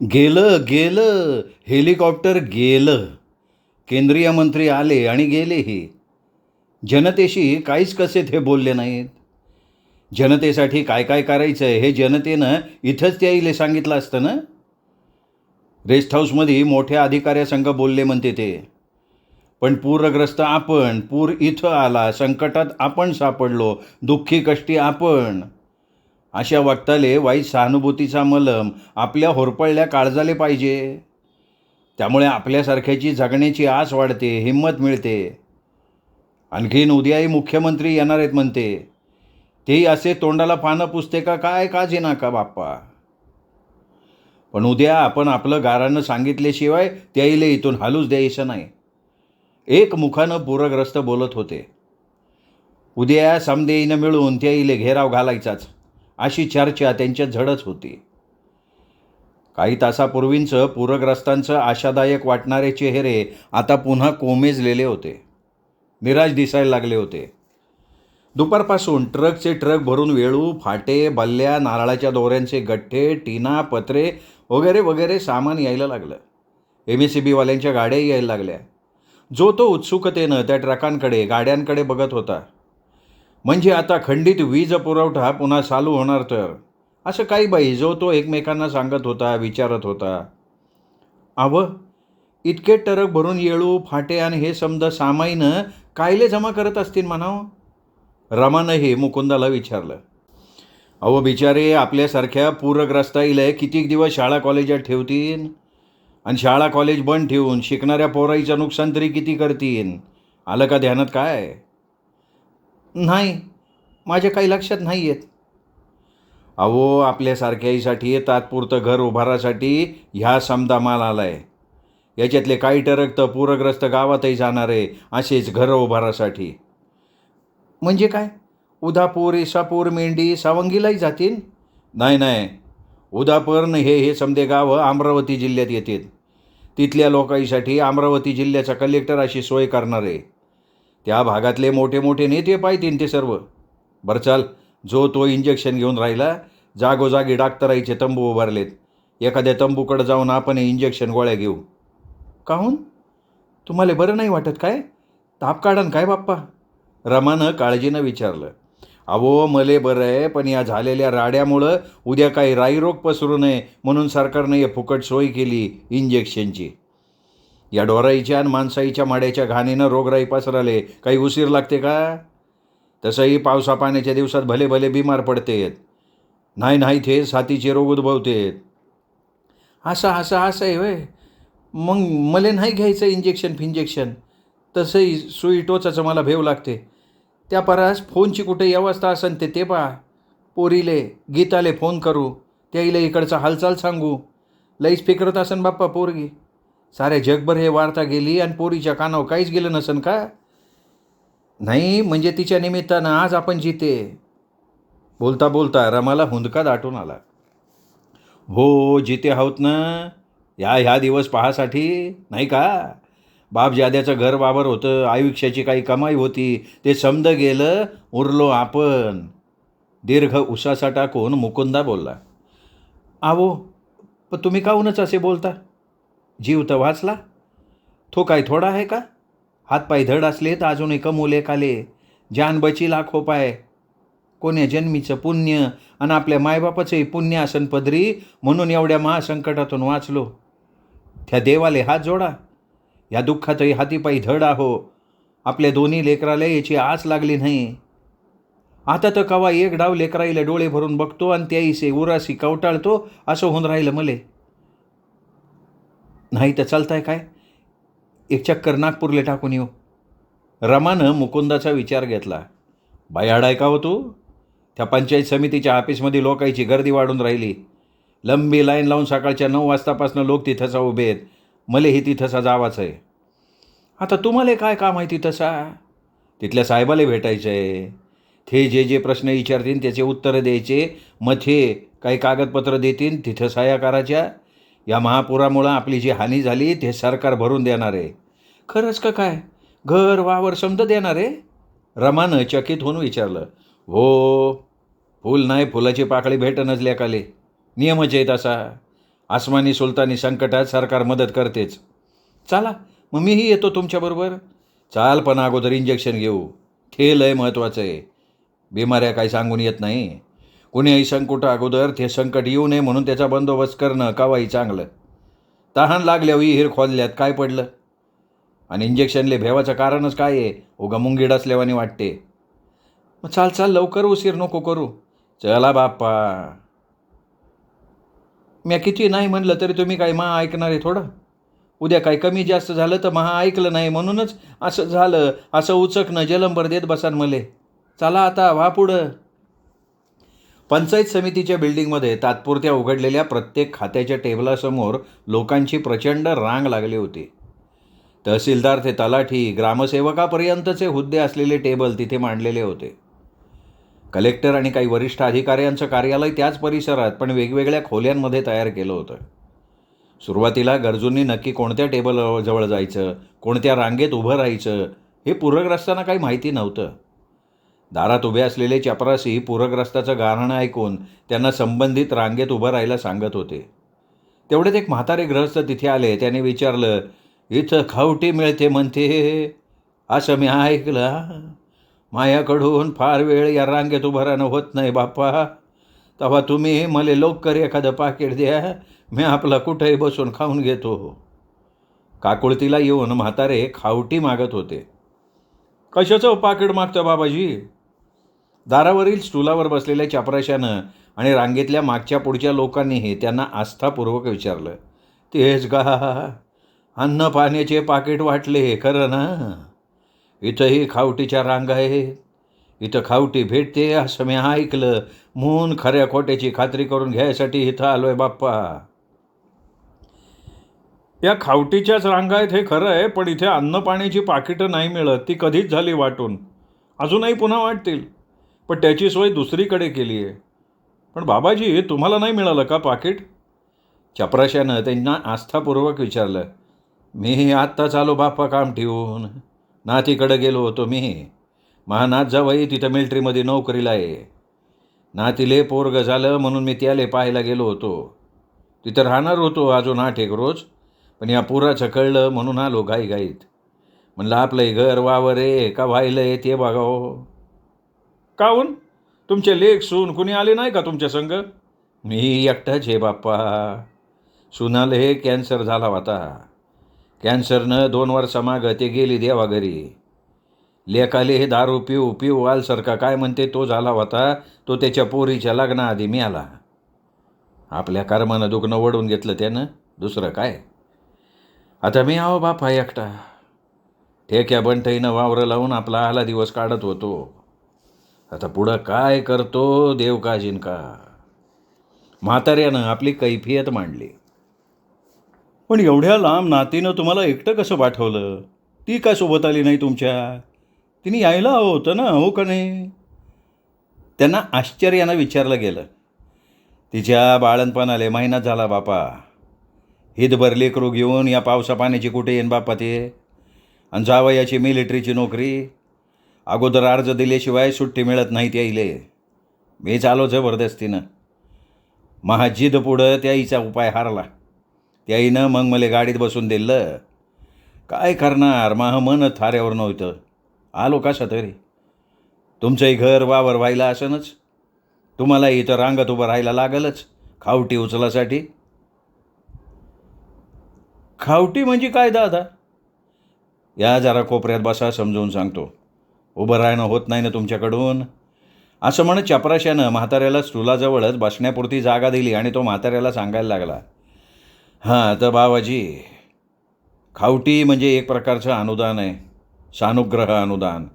गेलं गेलं हेलिकॉप्टर गेलं. केंद्रीय मंत्री आले आणि गेलेही जनतेशी काहीच कसे ते बोलले नाहीत? जनतेसाठी काय काय करायचं आहे हे जनतेनं इथंच त्याईले सांगितलं असतं ना? रेस्ट हाऊसमध्ये मोठ्या अधिकाऱ्यासंघ बोलले म्हणते ते. पण पूरग्रस्त आपण पूर इथं आला संकटात आपण सापडलो दुःखी कष्टी आपण. अशा वक्ताले वाईट सहानुभूतीचा मलम आपल्या होरपळल्या काळजाले पाहिजे. त्यामुळे आपल्यासारख्याची जगण्याची आस वाढते हिंमत मिळते. आणखीन उद्याही मुख्यमंत्री येणार आहेत म्हणते. तेही असे तोंडाला पानं पुसते का काय काजी नाका बाप्पा? पण उद्या आपण आपलं गारानं सांगितल्याशिवाय त्याईले इथून हालूच द्यायचं नाही. एक मुखानं पूरग्रस्त बोलत होते. उद्या समदेईनं मिळून त्याईले घेराव घालायचाच. अशी चर्चा त्यांच्या झडच होती. काही तासापूर्वींचं पूरग्रस्तांचं आशादायक वाटणारे चेहरे आता पुन्हा कोमेजलेले होते. निराश दिसायला लागले होते. दुपारपासून ट्रकचे ट्रक भरून वेळू फाटे बल्ल्या नारळाच्या दोऱ्यांचे गठ्ठे टीना पत्रे वगैरे वगैरे सामान यायला लागलं. एम एस सी बीवाल्यांच्या गाड्याही यायला लागल्या. जो तो उत्सुकतेनं त्या ट्रकांकडे गाड्यांकडे बघत होता. म्हणजे आता खंडित वीज पुरवठा पुन्हा चालू होणार तर? असं काही बाई जो तो एकमेकांना सांगत होता विचारत होता. आव इतके टरक भरून येळू फाटे आणि हे समजा सामाईनं कायले जमा करत असतील म्हणावं? रमानंही मुकुंदाला विचारलं. अहो बिचारे आपल्यासारख्या पूरग्रस्ताईला कितीक दिवस शाळा कॉलेजात ठेवतीन? आणि शाळा कॉलेज बंद ठेवून शिकणाऱ्या पोराईचं नुकसान तरी किती करतील आलं का ध्यानात काय? नाही. माझ्या काही लक्षात नाही येत अहो आपल्यासारख्यासाठी तात्पुरतं घर उभारासाठी ह्या समदा माल आलाय. याच्यातले काही टरक तर पूरग्रस्त गावातही जाणार आहे असेच घरं उभारासाठी. म्हणजे काय? उदापूर इसापूर मेंढी सावंगीलाही जातील? नाही नाही. उदापूर हे हे समदे गावं अमरावती जिल्ह्यात येतील. तिथल्या लोकांसाठी अमरावती जिल्ह्याचा कलेक्टर अशी सोय करणार आहे. त्या भागातले मोठे मोठे नेते पाहतीन ते सर्व. बरं चाल जो तो इंजेक्शन घेऊन राहिला जागोजागी डाक्टराईचे तंबू उभारलेत. एखाद्या तंबूकडं जाऊन आपण हे इंजेक्शन गोळ्या घेऊ. काहून? तुम्हाला बरं नाही वाटत काय? ताप काढन काय बाप्पा? रमानं काळजीनं विचारलं. अहो मले बरं आहे पण या झालेल्या राड्यामुळं उद्या काही राईरोग पसरू नये म्हणून सरकारनं हे फुकट सोय केली इंजेक्शनची या डोराईच्या आणि माणसाईच्या माड्याच्या घाणीनं रोगराई पसराले. काही उशीर लागते का? तसंही पावसा पाण्याच्या दिवसात भले भले बिमार पडतेत. नाही नाही ते साथीचे रोग उद्भवतेत. असं असं असं आहे वय मग मला नाही घ्यायचं इंजेक्शन फिंजेक्शन तसंही सुई टोचाचं मला भेव लागते. त्या परास फोनची कुठे व्यवस्था असन ते ते पा पोरीले गीताले फोन करू. त्याईला इकडचा हालचाल सांगू. लईच फिकरत असन बाप्पा पोरगी. साऱ्या जगभर हे वार्ता गेली आणि पोरीच्या कानावर काहीच गेलं नसन का? नाही म्हणजे तिच्या निमित्तानं आज आपण जिते. बोलता बोलता रमाला हुंदका दाटून आला. हो जिते आहोत ना. या ह्या दिवस पाहासाठी नाही का? बाप जाद्याचं घर वावर होतं आयुष्याची काही कमाई होती ते समद गेलं उरलो आपण. दीर्घ उसासा टाकून मुकुंदा बोलला. आवो पण तुम्ही काहूनच असे बोलता? जीव तर वाचला. तो काय थोडा आहे का? हातपाय धड असले तर अजून एक मोले काले जान बची लाखो पाय कोण्या जन्मीचं पुण्य आणि आपल्या मायबापाचंही पुण्य असन पदरी म्हणून एवढ्या महासंकटातून वाचलो. त्या देवाले हात जोडा. या दुःखातही हातीपायी धड आहो. आपल्या दोन्ही लेकराला याची आस लागली नाही. आता तर कवा एक डाव लेकराईला डोळे भरून बघतो आणि त्याईसे उरासी कवटाळतो असं होऊन राहिलं मले. नाही तर चालताय काय? एक चक्कर नागपूरले टाकून येऊ. रमानं मुकुंदाचा विचार घेतला. बायाडाय का हो तू? त्या पंचायत समितीच्या ऑफिसमध्ये लोकांची गर्दी वाढून राहिली. लंबी लाईन लावून सकाळच्या नऊ वाजतापासून लोक तिथंचा उभे आहेत. मलेही तिथंसा जावाच आहे. आता तुम्हाला काय काम आहे तिथंसा तिथल्या साहेबाला भेटायचं आहे ते जे जे प्रश्न विचारतील त्याचे उत्तरं द्यायचे. मग ते काही कागदपत्र देतील तिथं साया करायच्या या महापुरामुळं आपली जी हानी झाली ते सरकार भरून देणार आहे. खरंच का काय? घर वावर समजा देणार आहे? रमानं चकित होऊन विचारलं. हो फुल नाही फुलाची पाकळी भेटनच लेकाले नियमच आहे तसा आसमानी सुलतानी संकटात सरकार मदत करतेच. चला मग मीही येतो तुमच्याबरोबर. चाल पण अगोदर इंजेक्शन घेऊ. ते लय महत्त्वाचं आहे. बिमाऱ्या काही सांगून येत नाही. कुणीही संकट अगोदर ते संकट येऊ नये म्हणून त्याचा बंदोबस्त करणं कावाही चांगलं. तहान लागल्या विहीर खोदल्यात काय पडलं? आणि इंजेक्शनले भेवाचं कारणच काय आहे? उगा मुंगीड असल्यावानी वाटते. मग चाल चाल लवकर उशीर नको करू. चला बाप्पा. म्या किती नाही म्हणलं तरी तुम्ही काय महा ऐकणार आहे थोडं. उद्या काय कमी जास्त झालं तर महा ऐकलं नाही म्हणूनच असं झालं असं उचकणं जलंबर देत बसान मले. चला आता व्हा पुढं. पंचायत समितीच्या बिल्डिंगमध्ये तात्पुरत्या उघडलेल्या प्रत्येक खात्याच्या टेबलासमोर लोकांची प्रचंड रांग लागली होती. तहसीलदार ते तलाठी ग्रामसेवकापर्यंतचे हुद्दे असलेले टेबल तिथे मांडलेले होते. कलेक्टर आणि काही वरिष्ठ अधिकाऱ्यांचं कार्यालय त्याच परिसरात पण वेगवेगळ्या खोल्यांमध्ये तयार केलं होतं. सुरुवातीला गरजूंनी नक्की कोणत्या टेबल जवळ जायचं कोणत्या रांगेत उभं राहायचं हे पूरग्रस्तांना काही माहिती नव्हतं. दारात उभे असलेले चपरासी पूरग्रस्ताचं गाणं ऐकून त्यांना संबंधित रांगेत उभं राहायला सांगत होते. तेवढेच एक म्हातारे ग्रहस्थ तिथे आले. त्याने विचारलं इथं खावटी मिळते म्हणते. असं मी ऐकलं. माझ्याकडून मायाकडून फार वेळ या रांगेत उभं राहणं होत नाही बाप्पा. तेव्हा तुम्ही मला लवकर एखादं पाकिट द्या. मी आपला कुठेही बसून खाऊन घेतो. काकुळतीला येऊन म्हातारे खावटी मागत होते. कशाचं पाकिट मागतं बाबाजी? दारावरील स्टुलावर बसलेल्या चापराशानं आणि रांगेतल्या मागच्या पुढच्या लोकांनीही त्यांना आस्थापूर्वक विचारलं. तेच गा अन्न पाण्याचे पाकिट वाटले खरं ना? इथंही खावटीच्या रांग आहेत. इथं खावटी भेटते असं मी ऐकलं. म्हणून खऱ्या खोट्याची खात्री करून घ्यायसाठी इथं आलोय बाप्पा. या खावटीच्याच रांगा आहेत हे खरं आहे पण इथे अन्न पाण्याची पाकिटं नाही मिळत. ती कधीच झाली वाटून. अजूनही पुन्हा वाटतील. पण त्याची सोय दुसरीकडे केली आहे. पण बाबाजी तुम्हाला नाही मिळालं का पाकिट? चपराशानं त्यांना आस्थापूर्वक विचारलं मी आत्ताच आलो बाप्पा काम ठेवून नातीकडं गेलो होतो मी. महानाथ जावई तिथं मिल्ट्रीमध्ये नोकरीला आहे. नातीले पोरग झालं म्हणून मी त्याले पाहायला गेलो होतो. तिथं राहणार होतो अजून आठ एक रोज पण या पुराचं कळलं म्हणून आलो घाईघाईत. म्हणलं आपलंही घर वावर आहे का व्हायलं आहे ते बघावं. काहून तुमचे लेख सून कुणी आले नाही का तुमच्या संग? मी एकटाच हे बाप्पा. सुनाले कॅन्सर झाला होता. कॅन्सरनं दोन वर्षामागं ते गेली देवा घरी लेकाले हे दारू पिऊ पिऊ आलसारखा काय म्हणते तो झाला होता. तो त्याच्या पोरीच्या लग्नाआधी मी आला आपल्या कर्मानं दुखणं वडून घेतलं त्यानं. दुसरं काय? आता मी आहो बापा एकटा. ठेक्या बंटईनं वावरं लावून आपला आला दिवस काढत होतो. आता पुढं काय करतो देव का जिनका म्हाताऱ्यानं आपली कैफियत मांडली. पण एवढ्या लांब नातीनं तुम्हाला एकटं कसं पाठवलं? ती का सोबत आली नाही तुमच्या? तिने यायला हवं होतं ना हो का नाही? त्यांना आश्चर्यानं विचारलं गेलं. तिच्या बाळणपणाले महिना झाला बापा. हितभर लेकरू घेऊन या पावसा पाण्याची कुठे येईन बापा ते? आणि जावयाची मिलिटरीची नोकरी? अगोदर अर्ज दिल्याशिवाय सुट्टी मिळत नाही त्याईले मी चालो जबरदस्तीनं. महाजिद पुढं त्याईचा उपाय हारला. त्याईनं मग मला गाडीत बसून दिलं. काय करणार? माह मन थाऱ्यावर नव्हतं. आलो कसा तरी. तुमचंही घर वावर व्हायला असनच. तुम्हाला इथं रांगत उभं राहायला लागलच. खावटी उचलासाठी. खावटी म्हणजे काय दादा? या जरा कोपऱ्यात बसा समजावून सांगतो. उभं राहणं होत नाही ना तुमच्याकडून? असं म्हणत चपराशानं म्हाताऱ्याला स्टुलाजवळच बसण्यापुरती जागा दिली आणि तो म्हाताऱ्याला सांगायला लागला हां तर बाबाजी खावटी म्हणजे एक प्रकारचं अनुदान आहे सानुग्रह अनुदान.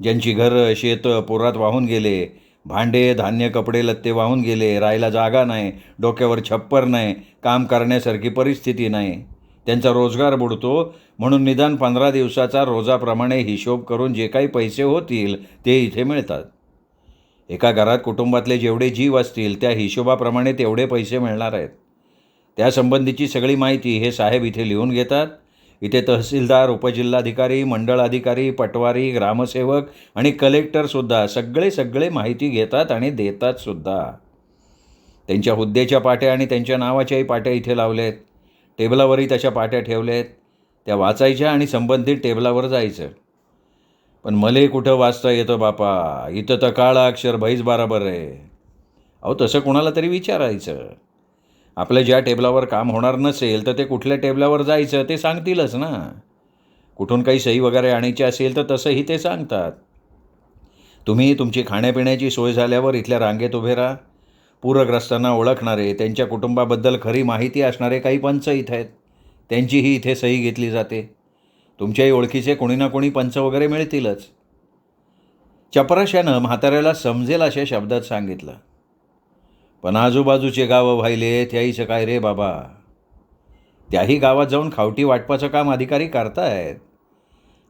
ज्यांची घरं शेतं पुरात वाहून गेले भांडे धान्य कपडे लत्ते वाहून गेले राहायला जागा नाही डोक्यावर छप्पर नाही काम करण्यासारखी परिस्थिती नाही. त्यांचा रोजगार बुडतो म्हणून निदान पंधरा दिवसाचा रोजाप्रमाणे हिशोब करून जे काही पैसे होतील ते इथे मिळतात. एका घरात कुटुंबातले जेवढे जीव असतील त्या हिशोबाप्रमाणे तेवढे पैसे मिळणार आहेत. त्यासंबंधीची सगळी माहिती हे साहेब इथे लिहून घेतात. इथे तहसीलदार उपजिल्हाधिकारी मंडळ अधिकारी पटवारी ग्रामसेवक आणि कलेक्टरसुद्धा सगळे सगळे माहिती घेतात आणि देतात सुद्धा. त्यांच्या हुद्द्याच्या पाट्या आणि त्यांच्या नावाच्याही पाट्या इथे लावलेत. टेबलावरही त्याच्या पाट्या ठेवल्या आहेत त्या वाचायच्या आणि संबंधित टेबलावर जायचं. पण मले कुठं वाचता येतं बापा? इथं तर काळा अक्षर भैस बराबर आहे अहो तसं कोणाला तरी विचारायचं. आपल्या ज्या टेबलावर काम होणार नसेल तर ते कुठल्या टेबलावर जायचं ते सांगतीलच ना. कुठून काही सही वगैरे आणायची असेल तर तसंही ते सांगतात. तुम्ही तुमची खाण्यापिण्याची सोय झाल्यावर इथल्या रांगेत उभे राहा. पूरग्रस्तांना ओळखणारे त्यांच्या कुटुंबाबद्दल खरी माहिती असणारे काही पंच इथं आहेत त्यांचीही इथे सही घेतली जाते. तुमच्याही ओळखीचे कोणी ना कोणी पंच वगैरे मिळतीलच. चपराशानं म्हाताऱ्याला समजेल अशा शब्दात सांगितलं. पण आजूबाजूचे गावं व्हायले त्याहीचं काय रे बाबा? त्याही गावात जाऊन खावटी वाटपाचं काम अधिकारी करतायत.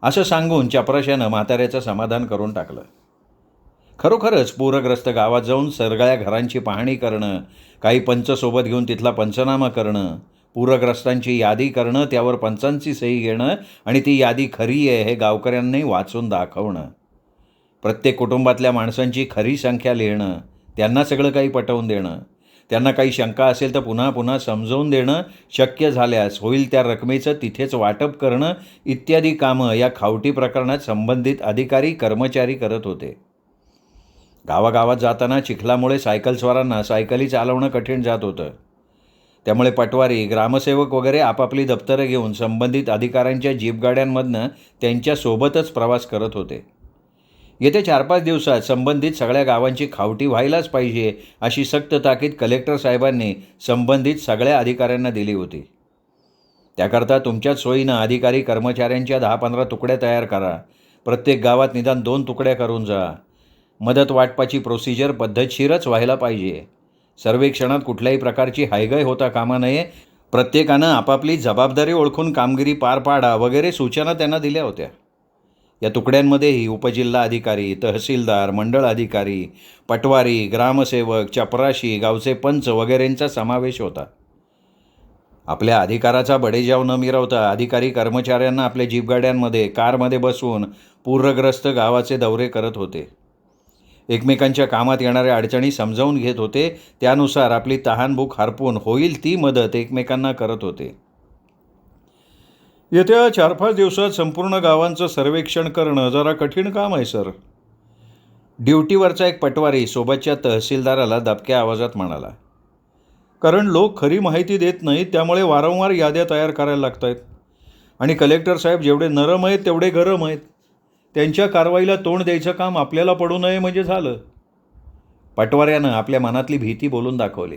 असं सांगून चपराशानं म्हाताऱ्याचं समाधान करून टाकलं. खरोखरच पूरग्रस्त गावात जाऊन सगळ्या घरांची पाहणी करणं काही पंचसोबत घेऊन तिथला पंचनामा करणं पूरग्रस्तांची यादी करणं त्यावर पंचांची सही घेणं आणि ती यादी खरी आहे हे गावकऱ्यांनी वाचून दाखवणं. प्रत्येक कुटुंबातल्या माणसांची खरी संख्या लिहिणं त्यांना सगळं काही पटवून देणं त्यांना काही शंका असेल तर पुन्हा पुन्हा समजवून देणं शक्य झाल्यास होईल त्या रकमेचं तिथेच वाटप करणं इत्यादी कामं या खावटी प्रकरणात संबंधित अधिकारी कर्मचारी करत होते. गावागावात जाताना चिखलामुळे सायकलस्वारांना सायकली चालवणं कठीण जात होतं. त्यामुळे पटवारी ग्रामसेवक वगैरे आपापली दप्तरं घेऊन संबंधित अधिकाऱ्यांच्या जीपगाड्यांमधनं त्यांच्यासोबतच प्रवास करत होते. येत्या चार पाच दिवसात संबंधित सगळ्या गावांची खावटी व्हायलाच पाहिजे अशी सक्त ताकीद कलेक्टर साहेबांनी संबंधित सगळ्या अधिकाऱ्यांना दिली होती. त्याकरता तुमच्याच सोयीनं अधिकारी कर्मचाऱ्यांच्या दहा पंधरा तुकड्या तयार करा. प्रत्येक गावात निदान दोन तुकड्या करून जा. मदत वाटपाची प्रोसिजर पद्धतशीरच व्हायला पाहिजे. सर्वेक्षणात कुठल्याही प्रकारची हायगय होता कामा नये. प्रत्येकानं आपापली जबाबदारी ओळखून कामगिरी पार पाडा वगैरे सूचना त्यांना दिल्या होत्या. या तुकड्यांमध्येही उपजिल्हा अधिकारी तहसीलदार मंडळ अधिकारी पटवारी ग्रामसेवक चपराशी गावचे पंच वगैरेंचा समावेश होता. आपल्या अधिकाराचा बडेजाव न मिरवता अधिकारी कर्मचाऱ्यांना आपल्या जीपगाड्यांमध्ये कारमध्ये बसवून पूरग्रस्त गावाचे दौरे करत होते. एकमेकांच्या कामात येणाऱ्या अडचणी समजावून घेत होते. त्यानुसार आपली तहानभूक हरपून होईल ती मदत एकमेकांना करत होते. येत्या चार पाच दिवसात संपूर्ण गावांचं सर्वेक्षण करणं जरा कठीण काम आहे सर. ड्युटीवरचा एक पटवारी सोबतच्या तहसीलदाराला दबक्या आवाजात म्हणाला कारण लोक खरी माहिती देत नाहीत त्यामुळे वारंवार याद्या तयार करायला लागत आहेत आणि कलेक्टर साहेब जेवढे नरम आहेत तेवढे गरम आहेत. त्यांच्या कारवाईला तोंड द्यायचं काम आपल्याला पडू नये म्हणजे झालं. पटवाऱ्यानं आपल्या मनातली भीती बोलून दाखवली.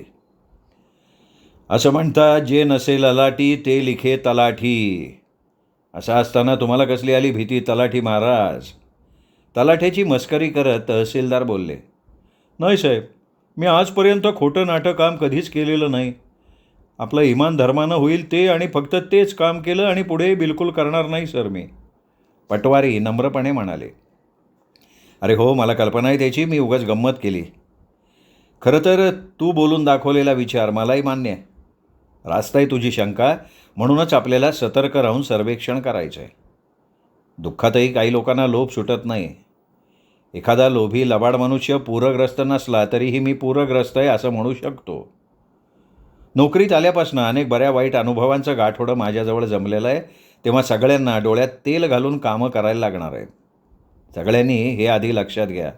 असं म्हणतात जे नसेल अलाटी ते लिखे तलाठी. असं असताना तुम्हाला कसली आली भीती? तलाठी महाराज. तलाठ्याची मस्करी करत तहसीलदार बोलले नाही साहेब मी आजपर्यंत खोटं नाटक काम कधीच केलेलं नाही. आपलं इमान धर्मानं होईल ते आणि फक्त तेच काम केलं आणि पुढे बिलकुल करणार नाही सर मी. पटवारी नम्रपणे म्हणाले अरे हो मला कल्पना आहे त्याची मी उगाच गंमत केली. खरं तर तू बोलून दाखवलेला विचार मलाही मान्य आहे. रास्त आहे तुझी शंका म्हणूनच आपल्याला सतर्क राहून सर्वेक्षण करायचं आहे दुःखातही काही लोकांना लोभ सुटत नाही एखादा लोभी लबाड मनुष्य पूरग्रस्त नसला तरीही मी पूरग्रस्त आहे असं म्हणू शकतो. नोकरीत आल्यापासून अनेक बऱ्या वाईट अनुभवांचं गाठोडं माझ्याजवळ जमलेलं आहे. तेव्हा सगळ्यांना डोळ्यात तेल घालून कामं करायला लागणार आहेत. सगळ्यांनी हे आधी लक्षात घ्या.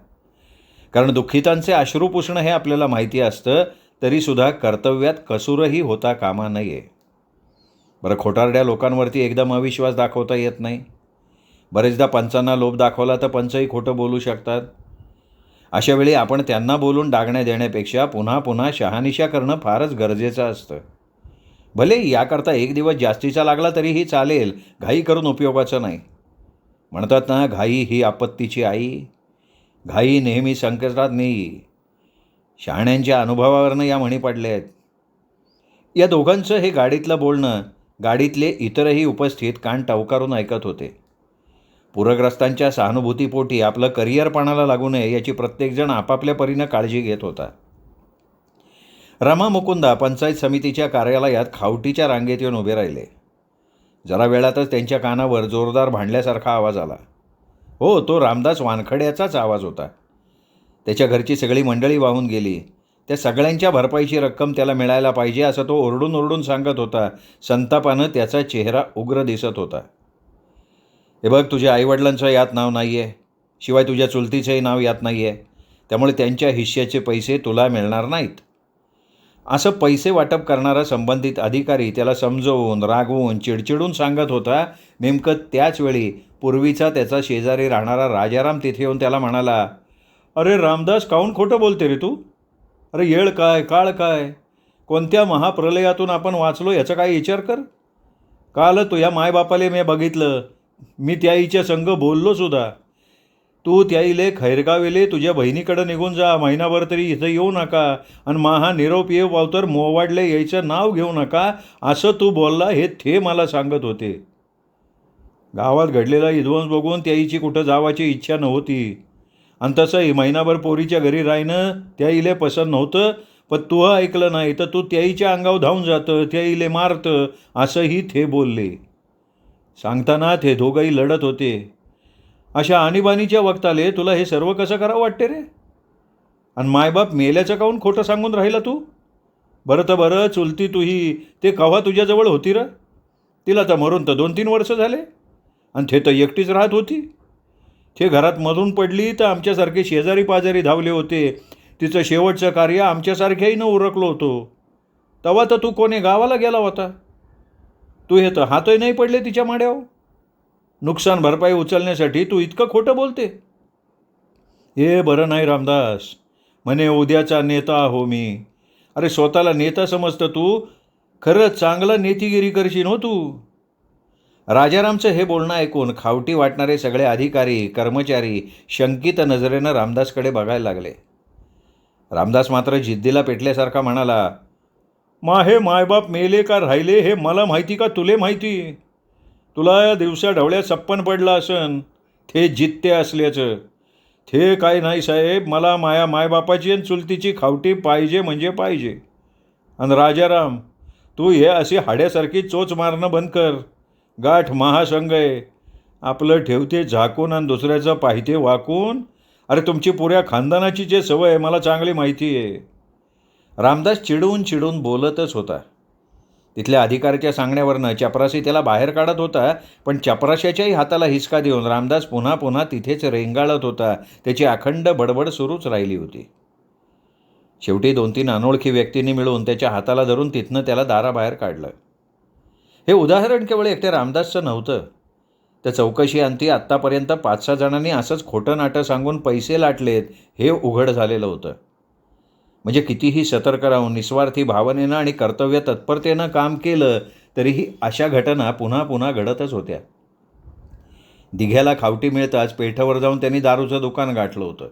कारण दुःखितांचे अश्रू पुसणं हे आपल्याला माहिती असतं तरीसुद्धा कर्तव्यात कसूरही होता कामा नये. बरं खोटारड्या लोकांवरती एकदम अविश्वास दाखवता येत नाही. बरेचदा पंचांना लोभ दाखवला तर पंचही खोटं बोलू शकतात. अशावेळी आपण त्यांना बोलून डागण्या देण्यापेक्षा पुन्हा पुन्हा शहानिशा करणं फारच गरजेचं असतं. भले याकरता एक दिवस जास्तीचा लागला तरीही चालेल. घाई करून उपयोगाचं नाही. म्हणतात ना घाई ही आपत्तीची आई. घाई नेहमी संकटात नाही. शहाण्यांच्या अनुभवावरनं या म्हणी पडल्या आहेत. या दोघांचं हे गाडीतलं बोलणं गाडीतले इतरही उपस्थित कान टवकारून ऐकत होते. पूरग्रस्तांच्या सहानुभूतीपोटी आपलं करिअरपणाला लागू नये याची प्रत्येकजण आपापल्या परीनं काळजी घेत होता. रमा मुकुंदा पंचायत समितीच्या कार्यालयात खावटीच्या रांगेत येऊन उभे राहिले. जरा वेळातच त्यांच्या कानावर जोरदार भांडल्यासारखा आवाज आला. हो तो रामदास वानखड्याचाच आवाज होता. त्याच्या घरची सगळी मंडळी वाहून गेली. त्या सगळ्यांच्या भरपाईची रक्कम त्याला मिळायला पाहिजे असं तो ओरडून ओरडून सांगत होता. संतापानं त्याचा चेहरा उग्र दिसत होता. हे बघ तुझ्या आईवडिलांचं यात नाव नाही आहे शिवाय तुझ्या चुलतीचंही नाव यात नाही आहे त्यामुळे त्यांच्या हिश्श्याचे पैसे तुला मिळणार नाहीत. असं पैसे वाटप करणारा संबंधित अधिकारी त्याला समजवून रागवून चिडचिडून सांगत होता. नेमकं त्याचवेळी पूर्वीचा त्याचा शेजारी राहणारा राजाराम तिथे येऊन त्याला म्हणाला अरे रामदास काहून खोटं बोलते रे तू? अरे येळ काय काळ काय? कोणत्या महाप्रलयातून आपण वाचलो याचा काय विचार कर. काल तुझ्या मायबापाले मी बघितलं. मी त्या संघ संग बोललो सुद्धा. तू त्या इले खैरगावेले तुझ्या बहिणीकडं निघून जा महिनाभर तरी इथं येऊ नका. आणि महा निरोप ये पावतर मोवाडले यायचं नाव घेऊ नका असं तू बोलला हे थे मला सांगत होते. गावात घडलेला विध्वंस बघून त्याईची कुठं जावाची इच्छा नव्हती. आणि तसंही महिनाभर पोरीच्या घरी राहणं त्या इले पसंत नव्हतं पण तू ऐकलं नाही तर तू त्याईच्या अंगावर धावून जातं त्या इले मारतं असंही थे बोलले. सांगताना ते दोघंही लढत होते. अशा आणीबाणीच्या वक्ताले तुला हे सर्व कसं करावं वाटते रे? आणि मायबाप मेल्याचं काहून खोटं सांगून राहिला तू? बरं तर बरं चुलती तुही ते कव्हा तुझ्याजवळ होती र? तिला तर मरून तर दोन तीन वर्ष झाले. आणि ते तर एकटीच राहत होती. ते घरात मधून पडली तर आमच्यासारखे शेजारी पाजारी धावले होते. तिचं शेवटचं कार्य आमच्यासारख्याही न उरकलो होतो. तेव्हा तर तू कोणी गावाला गेला होता? तू हे तर हातही नाही पडले तिच्या माड्यावर. नुकसान भरपाई उचलण्यासाठी तू इतकं खोटं बोलते. हे बरं नाही रामदास. म्हणे उद्याचा नेता हो मी. अरे स्वतःला नेता समजतं तू. खरंच चांगला नेतीगिरी करशील हो तू. राजारामचं हे बोलणं ऐकून खावटी वाटणारे सगळे अधिकारी कर्मचारी शंकित नजरेनं रामदासकडे बघायला लागले. रामदास मात्र जिद्दीला पेटल्यासारखा म्हणाला मा हे मायबाप मेले का राहिले हे मला माहिती का तुले माहिती? तुला या दिवसा ढवळ्या सप्पन पडलं असन थे जित्ते असल्याचं. ते काय नाही साहेब मला माया मायबापाची आणि चुलतीची खावटी पाहिजे म्हणजे पाहिजे. आणि राजाराम तू हे अशी हाड्यासारखी चोच मारणं बंद कर. गाठ महासंघ आहे. आपलं ठेवते झाकून आणि दुसऱ्याचं पाहिते वाकून. अरे तुमची पुऱ्या खानदानाची जे सवय आहे मला चांगली माहिती आहे. रामदास चिडून चिडून बोलतच होता. तिथल्या अधिकाऱ्याच्या सांगण्यावरनं चपरासी त्याला बाहेर काढत होता पण चपराशाच्याही हाताला हिसका देऊन रामदास पुन्हा पुन्हा तिथेच रेंगाळत होता. त्याची अखंड बडबड सुरूच राहिली होती. शेवटी दोन तीन अनोळखी व्यक्तींनी मिळून त्याच्या हाताला धरून तिथनं त्याला दाराबाहेर काढलं. हे उदाहरण केवळ एकट्या रामदासचं नव्हतं. त्या चौकशी अंती आत्तापर्यंत पाच सहा जणांनी असंच खोटं नाटं सांगून पैसे लाटलेत हे उघड झालेलं होतं. म्हणजे कितीही सतर्क राहून निस्वार्थी भावनेनं आणि कर्तव्य तत्परतेनं काम केलं तरीही अशा घटना पुन्हा पुन्हा घडतच होत्या. दिघ्याला खावटी मिळताच पेठावर जाऊन त्यांनी दारूचं दुकान गाठलं होतं.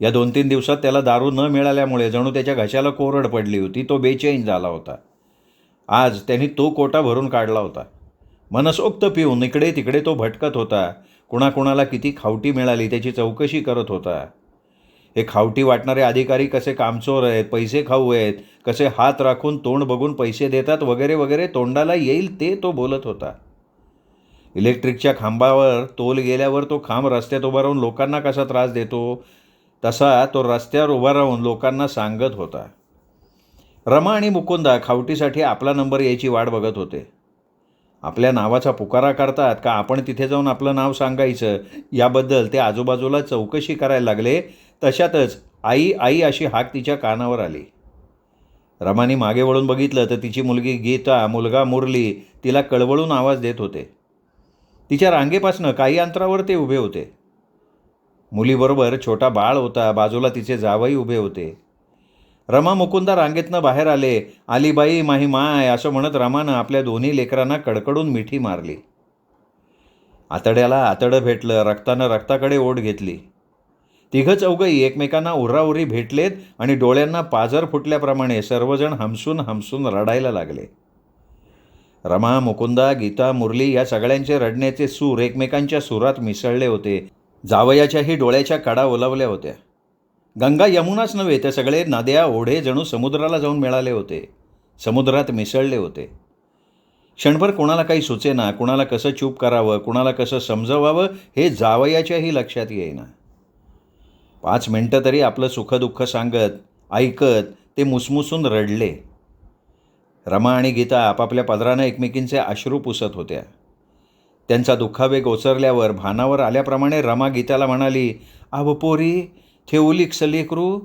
या दोन तीन दिवसात त्याला दारू न मिळाल्यामुळे जणू त्याच्या घशाला कोरड पडली होती तो बेचैन झाला होता. आज त्यांनी तो कोटा भरून काढला होता. मनसोक्त पिऊन इकडे तिकडे तो भटकत होता. कुणाकुणाला किती खावटी मिळाली त्याची चौकशी करत होता. हे खावटी वाटणारे अधिकारी कसे कामचोर आहेत पैसे खाऊ आहेत कसे हात राखून तोंड बघून पैसे देतात वगैरे वगैरे तोंडाला येईल ते तो बोलत होता. इलेक्ट्रिकच्या खांबावर तोल गेल्यावर तो खांब रस्त्यात उभा राहून लोकांना कसा त्रास देतो तसा तो रस्त्यावर उभा राहून लोकांना सांगत होता. रमा आणि मुकुंदा खावटीसाठी आपला नंबर यायची वाट बघत होते. आपल्या नावाचा पुकारा करतात का आपण तिथे जाऊन आपलं नाव सांगायचं याबद्दल ते आजूबाजूला चौकशी करायला लागले तशातच आई आई अशी हाक तिच्या कानावर आली. रमाने मागे वळून बघितलं तर तिची मुलगी गीता मुलगा मुरली तिला कळवळून आवाज देत होते. तिच्या रांगेपासनं काही अंतरावर ते उभे होते. मुलीबरोबर छोटा बाळ होता बाजूला तिचे जावई उभे होते. रमा मुकुंदा रांगेतनं बाहेर आले आलीबाई माही माय असं म्हणत रमानं आपल्या दोन्ही लेकरांना कडकडून मिठी मारली. आतड्याला आतडं भेटलं रक्तानं रक्ताकडे ओढ घेतली. तिघं चौघही एकमेकांना उर्राउरी भेटलेत आणि डोळ्यांना पाजर फुटल्याप्रमाणे सर्वजण हमसून हमसून रडायला लागले. रमा मुकुंदा गीता मुरली या सगळ्यांचे रडण्याचे सूर एकमेकांच्या सुरात मिसळले होते. जावयाच्याही डोळ्याच्या कडा ओलावल्या होत्या. गंगा यमुनाच नव्हे ते सगळे नद्या ओढे जणू समुद्राला जाऊन मिळाले होते. समुद्रात मिसळले होते. क्षणभर कोणाला काही सुचेना कुणाला कसं चूप करावं कुणाला कसं समजवावं हे जावयाच्याही लक्षात येईना. पाच मिनटं तरी आपलं सुखदुःख सांगत ऐकत ते मुसमुसून रडले. रमा आणि गीता आपापल्या पदरानं एकमेकींचे अश्रू पुसत होत्या. त्यांचा दुःखावेग ओसरल्यावर भानावर आल्याप्रमाणे रमा गीताला म्हणाली आव पोरी थे उलिक्स लेकरू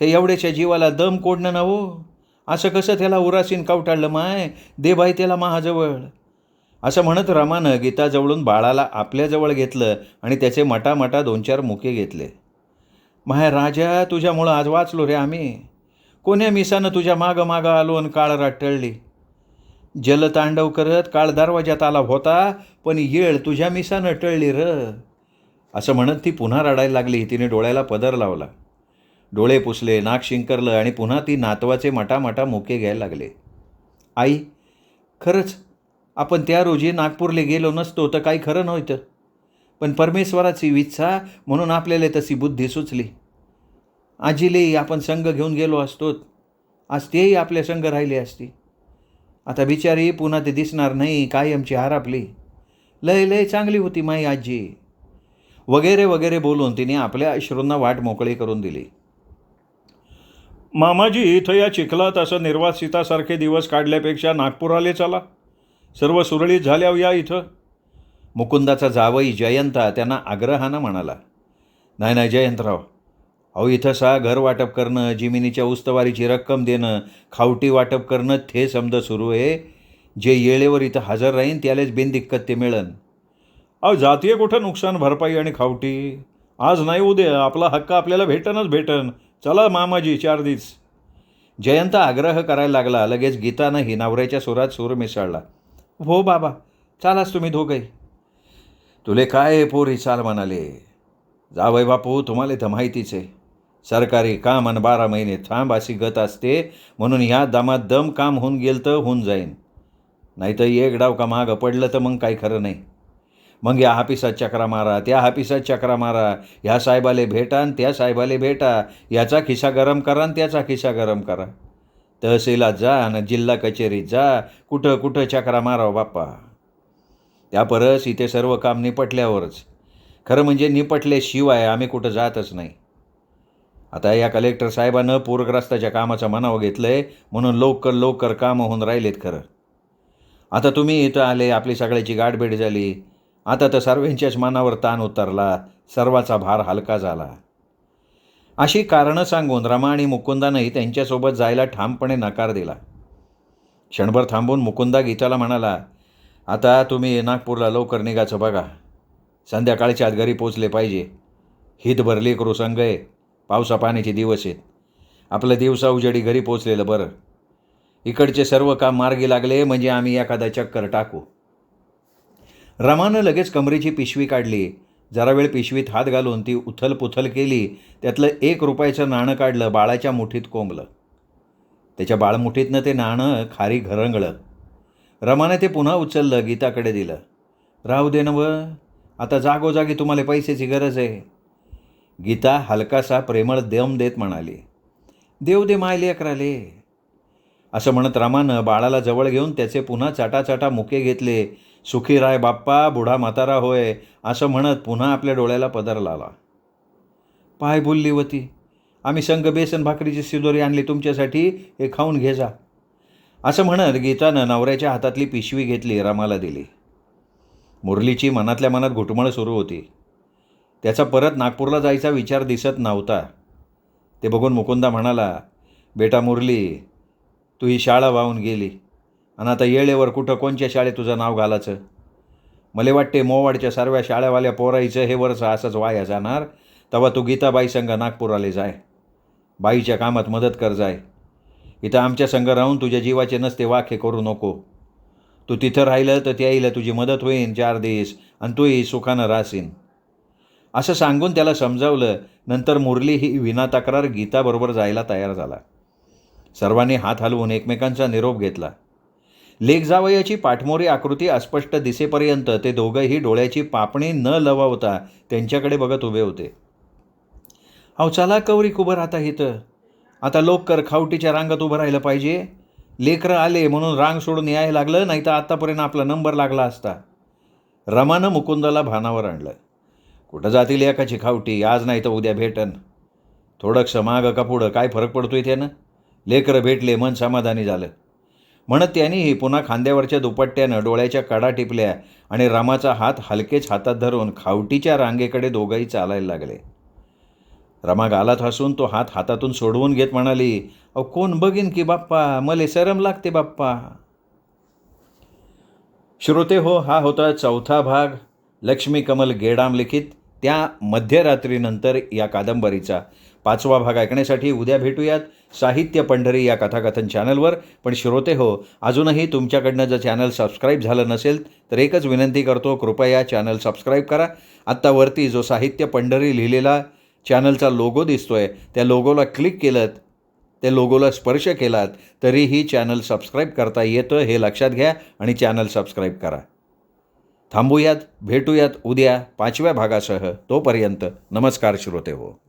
ते एवढ्याच्या जीवाला दम कोडणं नवो. हो असं कसं त्याला उरासीन कावटाळलं माय? दे बाई त्याला महाजवळ. असं म्हणत रमानं गीताजवळून बाळाला आपल्याजवळ घेतलं आणि त्याचे मटामटा दोन चार मुके घेतले. माय राजा तुझ्यामुळं आज वाचलो रे आम्ही. कोण्या मिसानं तुझ्या मागं मागं आलो आणि काळ राटळली जलतांडव करत काळ दरवाज्यात आला होता पण येळ तुझ्या मिसानं टळली र. असं म्हणत ती पुन्हा रडायला लागली. तिने डोळ्याला पदर लावला. डोळे पुसले नाक शिंकरलं आणि पुन्हा ती नातवाचे मटामटा मुके घ्यायला लागले. आई खरंच आपण त्या रोजी नागपूरला गेलो नसतो तर काही खरं नव्हतं. पण परमेश्वराची इच्छा म्हणून आपल्याला तशी बुद्धी सुचली. आजीलेही आपण संघ घेऊन गेलो असतोत आज तेही आपल्या संघ राहिले असती. आता बिचारी पुन्हा ते दिसणार नाही कायमची हरापली लय लय चांगली होती माई आजी. वगैरे वगैरे बोलून तिने आपल्या अश्रूंना वाट मोकळी करून दिली. मामाजी इथं या चिखलात असं निर्वासितासारखे दिवस काढल्यापेक्षा नागपूर आले चला. सर्व सुरळीत झाल्यावर या इथं. मुकुंदाचा जावई जयंता त्यांना आग्रहानं म्हणाला नाही नाही जयंतराव अहो इथं सा घर वाटप करणं जिमिनीच्या उस्तवारीची रक्कम देणं खावटी वाटप करणं ते समज सुरू आहे. जे येळेवर इथं हजर राहीन त्यालाच बिनदिक्कत ते मिळन. अहो जातीय कुठं नुकसान भरपाई आणि खावटी? आज नाही उद्या. आपला हक्क आपल्याला भेटनच भेटन. चला मामाजी चार दिस जयंत आग्रह करायला लागला. लगेच गीतानंही नवऱ्याच्या सुरात सूर मिसळला. हो बाबा. चालाच तुम्ही दोघंही. तुले काय पोरी चाल म्हणाले? जावय बापू तुम्हाला तर माहितीच. आहे सरकारी काम आणि बारा महिने थांब अशी गत असते म्हणून ह्या दमात दम काम होऊन गेलं तर होऊन जाईन. नाही तर एक डाव का मागं पडलं तर मग काही खरं नाही. मग या हापिसात चक्रा मारा त्या हापिसात चक्रा मारा. ह्या साहेबाले भेटा आणि त्या साहेबाले भेटा. याचा खिसा गरम करा आणि त्याचा खिसा गरम करा. तहसीलात जा आणि जिल्हा कचेरीत जा. कुठं कुठं चक्रा मारावं बाप्पा? त्या परस इथे सर्व काम निपटल्यावरच. खरं म्हणजे निपटल्याशिवाय आम्ही कुठं जातच नाही. आता या कलेक्टर साहेबानं पूरग्रस्ताच्या कामाचं मनावं घेतलं आहे म्हणून लवकर लवकर कामं होऊन राहिलेत खरं. आता तुम्ही इथं आले आपली सगळ्याची गाठभेट झाली. आता तर सर्वांच्याच मनावर ताण उतरला सर्वाचा भार हलका झाला. अशी कारणं सांगून रमा आणि मुकुंदानंही त्यांच्यासोबत जायला ठामपणे नकार दिला. क्षणभर थांबून मुकुंदा गीताला म्हणाला आता तुम्ही नागपूरला लवकर निघाचं बघा. संध्याकाळच्या आत घरी पोचले पाहिजे. हित भरली करू संघ आहे पावसा पाण्याचे दिवस आहेत. आपलं दिवसा उजेडी घरी पोचलेलं बरं. इकडचे सर्व काम मार्गी लागले म्हणजे आम्ही एखादा चक्कर टाकू. रमानं लगेच कमरेची पिशवी काढली. जरा वेळ पिशवीत हात घालून ती उथल पुथल केली. त्यातलं एक रुपयाचं नाणं काढलं. बाळाच्या मुठीत कोंबलं. त्याच्या बाळमुठीतनं ते नाणं खारी घरंगळं. रमाने ते पुन्हा उचललं गीताकडे दिलं. राहू दे नव व आता जागोजागी तुम्हाला पैशाची गरज आहे. गीता हलकासा प्रेमळ दम देत म्हणाली देव दे मायले अकराले. असं म्हणत रामानं बाळाला जवळ घेऊन त्याचे पुन्हा चाटाचाटा मुके घेतले सुखी राय बाप्पा बुढा म्हातारा होय असं म्हणत पुन्हा आपल्या डोळ्याला पदर लावला. पाय बोलली होती आम्ही संघ बेसन भाकरीची शिदोरी आणली तुमच्यासाठी हे खाऊन घे जा. असं म्हणत गीतानं नवऱ्याच्या हातातली पिशवी घेतली रमाला दिली. मुरलीची मनातल्या मनात घुटमळ सुरू होती. त्याचा परत नागपूरला जायचा विचार दिसत नव्हता. ते बघून मुकुंदा म्हणाला बेटा मुरली तू ही शाळा वाहून गेली. आणि आता येळेवर कुठं कोणच्या शाळेत तुझं नाव घालायचं? मला वाटते मोवाडच्या सर्व्या शाळेवाल्या पोराईचं हे वर्ष असंच वाया जाणार तेव्हा तू गीताबाई संघ नागपूरला जाय. बाईच्या कामात मदत कर जाय. इथं आमच्या संघ राहून तुझ्या जीवाचे नसते वाक्य करू नको. तू तिथं राहिलं तर त्या येईल तुझी मदत होईन चार दिवस आणि तूही सुखानं राहशील असं सांगून त्याला समजावलं. नंतर मुरली ही विना तक्रार गीताबरोबर जायला तयार झाला. सर्वांनी हात हलवून एकमेकांचा निरोप घेतला. लेख जावयाची पाठमोरी आकृती अस्पष्ट दिसेपर्यंत ते दोघंही डोळ्याची पापणी न लवावता त्यांच्याकडे बघत उभे होते. अहो चला कवरी कुबर आता इथं? आता लोक कर खावटीच्या रांगात उभं राहिलं पाहिजे. लेकरं आले म्हणून रांग सोडून यायला लागलं नाही तर आत्तापर्यंत आपला नंबर लागला असता. रमानं मुकुंदाला भानावर आणलं. कुठं जातील एकाची खावटी? आज नाही तर उद्या भेटन. थोडंसं मागं का पुढं? काय फरक पडतोय त्यानं? लेकरं भेटले मन समाधानी झालं. म्हणत त्यांनीही पुन्हा खांद्यावरच्या दुपट्ट्यानं डोळ्याच्या कडा टिपल्या आणि रामाचा हात हलकेच हातात धरून खावटीच्या रांगेकडे दोघंही चालायला लागले. रमा गालात हसून तो हात हातातून सोडवून घेत म्हणाली अहो कोण बघीन की बाप्पा? मले सरम लागते बाप्पा. श्रोते हो हा होता चौथा भाग लक्ष्मी कमल गेडाम लिखित त्या मध्यरात्रीनंतर या कादंबरीचा. पाचवा भाग ऐकण्यासाठी उद्या भेटूयात साहित्य पंढरी या कथाकथन चॅनलवर. पण श्रोते हो अजूनही तुमच्याकडनं जर चॅनल सबस्क्राईब झालं नसेल तर एकच विनंती करतो कृपया चॅनल सबस्क्राईब करा. आत्तावरती जो साहित्य पंढरी लिहिलेला चॅनलचा लोगो दिसतोय त्या लोगोला क्लिक केलं त्या लोगोला स्पर्श केलात तरीही चॅनल सबस्क्राईब करता येतं हे लक्षात घ्या आणि चॅनल सबस्क्राईब करा. थांबूयात भेटूयात उद्या पाचव्या भागासह तोपर्यंत नमस्कार श्रोते हो.